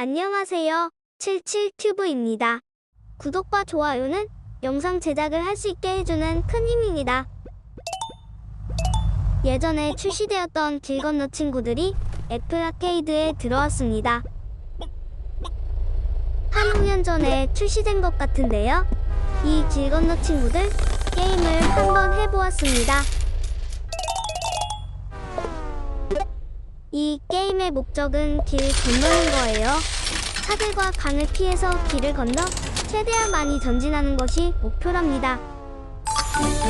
안녕하세요. 77튜브입니다. 구독과 좋아요는 영상 제작을 할 수 있게 해주는 큰 힘입니다. 예전에 출시되었던 길 건너 친구들이 애플 아케이드에 들어왔습니다. 한 5년 전에 출시된 것 같은데요. 이 길 건너 친구들 게임을 한번 해보았습니다. 이 게임의 목적은 길 건너는 거예요. 차들과 강을 피해서 길을 건너 최대한 많이 전진하는 것이 목표랍니다.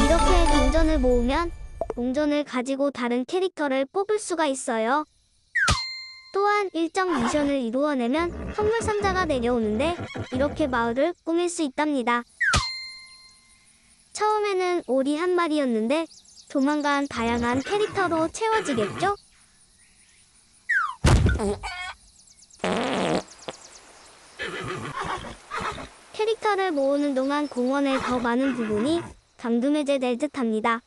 이렇게 동전을 모으면 동전을 가지고 다른 캐릭터를 뽑을 수가 있어요. 또한 일정 미션을 이루어내면 선물 상자가 내려오는데 이렇게 마을을 꾸밀 수 있답니다. 처음에는 오리 한 마리였는데 조만간 다양한 캐릭터로 채워지겠죠? 캐릭터를 모으는 동안 공원에 더 많은 부분이 감금해제될 듯합니다.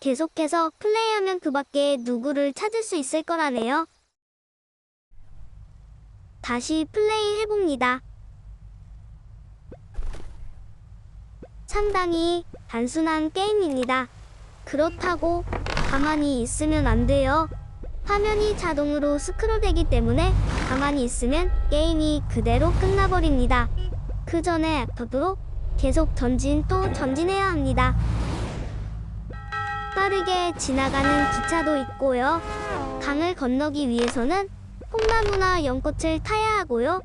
계속해서 플레이하면 그 밖에 누구를 찾을 수 있을 거라네요. 다시 플레이 해봅니다. 상당히 단순한 게임입니다. 그렇다고 가만히 있으면 안 돼요. 화면이 자동으로 스크롤되기 때문에 가만히 있으면 게임이 그대로 끝나버립니다. 그 전에 앞으로 계속 전진 또 전진해야 합니다. 빠르게 지나가는 기차도 있고요. 강을 건너기 위해서는 콩나무나 연꽃을 타야 하고요.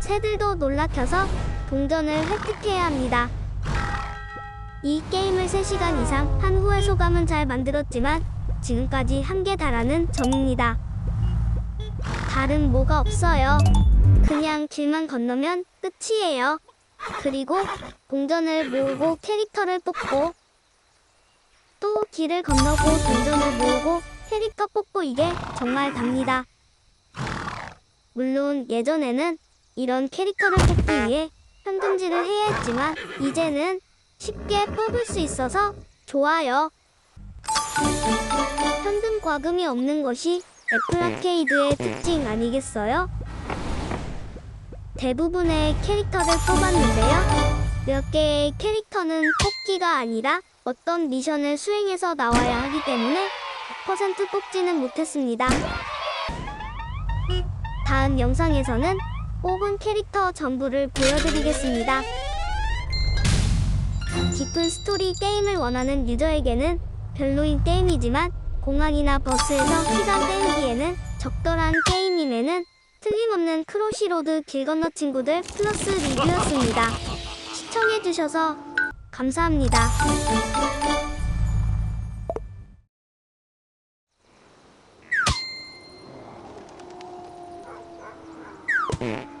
새들도 놀라켜서 동전을 획득해야 합니다. 이 게임을 3시간 이상 한 후의 소감은 잘 만들었지만 지금까지 한계 달하는 점입니다. 다른 뭐가 없어요. 그냥 길만 건너면 끝이에요. 그리고 동전을 모으고 캐릭터를 뽑고 또 길을 건너고 동전을 모으고 캐릭터 뽑고 이게 정말 답니다. 물론 예전에는 이런 캐릭터를 뽑기 위해 현금질을 해야 했지만 이제는 쉽게 뽑을 수 있어서 좋아요. 현금 과금이 없는 것이 애플 아케이드의 특징 아니겠어요? 대부분의 캐릭터를 뽑았는데요. 몇 개의 캐릭터는 뽑기가 아니라 어떤 미션을 수행해서 나와야 하기 때문에 100% 뽑지는 못했습니다. 다음 영상에서는 뽑은 캐릭터 전부를 보여드리겠습니다. 깊은 스토리 게임을 원하는 유저에게는 별로인 게임이지만 공항이나 버스에서 시간 때우기에는 적절한 게임임에는 틀림없는 크로시로드 길 건너 친구들 플러스 리뷰였습니다. 시청해주셔서 감사합니다. Mm.